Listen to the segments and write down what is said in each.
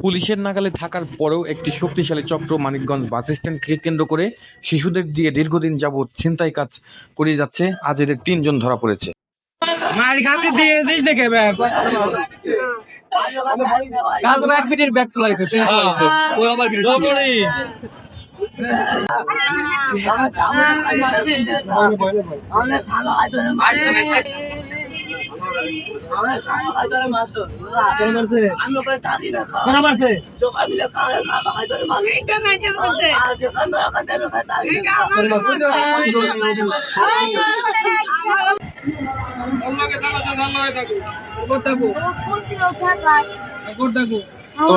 পুলিশের নাগালে থাকার পরেও একটি শক্তিশালী চক্র মানিকগঞ্জ বাস স্ট্যান্ডকে কেন্দ্র করে শিশুদের দিয়ে দীর্ঘদিন যাবৎ ছিনতাই কাজ করে যাচ্ছে আজ এদের তিনজন ধরা পড়েছে মার খাতে দিয়ে দিস দেখে ব্যাগ কাল তো এক মিনিট ব্যাগ আবার ভালো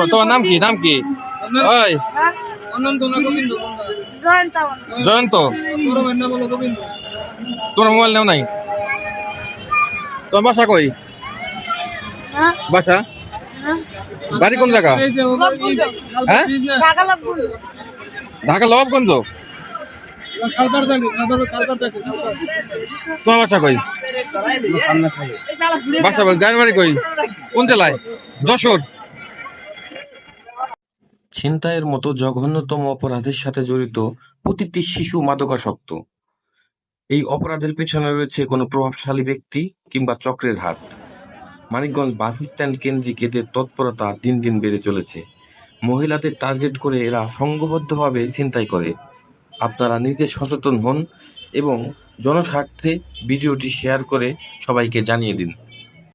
তোমার নাম কি? নাম কি? অনন্ত জয়ন্ত। তোর মোবাইল নেও নাই? তোমার বাসা কই? বাসা? বাড়ি কোন জায়গা? হ্যাঁ? ঢাকা থাকো তোমার বাসা কই? বাসা কই? বাড়ি কই? কোন জেলায়? যশোর। ছিনতাইয়ের মতো জঘন্যতম অপরাধের সাথে জড়িত প্রতিটি শিশু মাদকাসক্ত। এই অপরাধের পেছনে রয়েছে কোনো প্রভাবশালী ব্যক্তি কিংবা চক্রের হাত। মানিকগঞ্জ বাস স্ট্যান্ড কেন্দ্রিক এদের তৎপরতা দিন দিন বেড়ে চলেছে। মহিলাদের টার্গেট করে এরা সংঘবদ্ধভাবে ছিনতাই করে। আপনারা নিজে সচেতন হন এবং জনস্বার্থে ভিডিওটি শেয়ার করে সবাইকে জানিয়ে দিন।